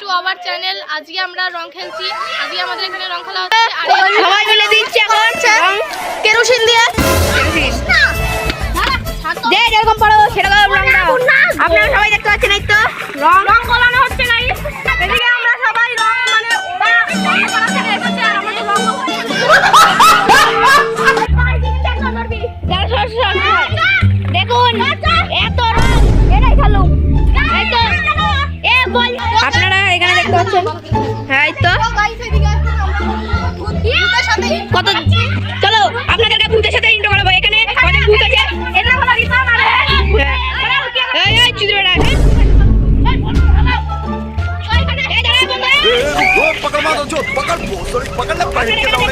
To our channel আজকে আমরা রং খেলছি। আজকে আমাদের এখানে রং খেলা হচ্ছে। আর সবাই মিলে দিচ্ছে এখন। কেরোসিন দিয়ে। যে যেরকম পড়ো সেরকম রং দাও। আপনারা সবাই দেখতে পাচ্ছেন এই তো। রং হ্যাঁ এই তো কত চলো আপনাদেরকে ভূতের সাথে ইন্টো করাবো এখানে অনেক ভূত আছে হ্যাঁ। এই এই চিত্রটা এই দাঁড়াও বন্ধুরা। ए, रुको, पकड़ मारो जो पकड़ वो सॉरी पकड़ ले पहन के लाओ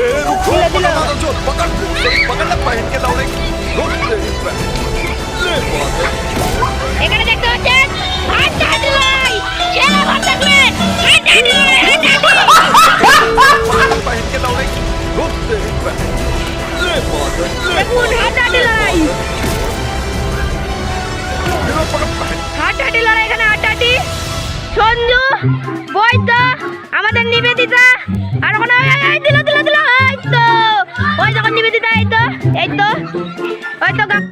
ए, रुको, पकड़ मारो जो पकड़ वो सॉरी पकड़ ले पहन के लाओ रे रुक दे ले बात है এখানে দেখতে পাচ্ছেন হাত হাত লাই ছেলে ভাত থাকলে হাত হাত লাই হাত হাত पहन के लाओ रे रुक दे ले बात है ले দেখুন হাত হাত লাই लो पकड़ पहन হাঁটাহাঁটি লড়াই এখানে হাঁটাহাঁটি সঞ্জু বৈদ্য আমাদের নিবেদিতা আর ওখানে ওই, ওই, ওই, দিল নিবেদিতা এই তো এই তো ওই তো গা-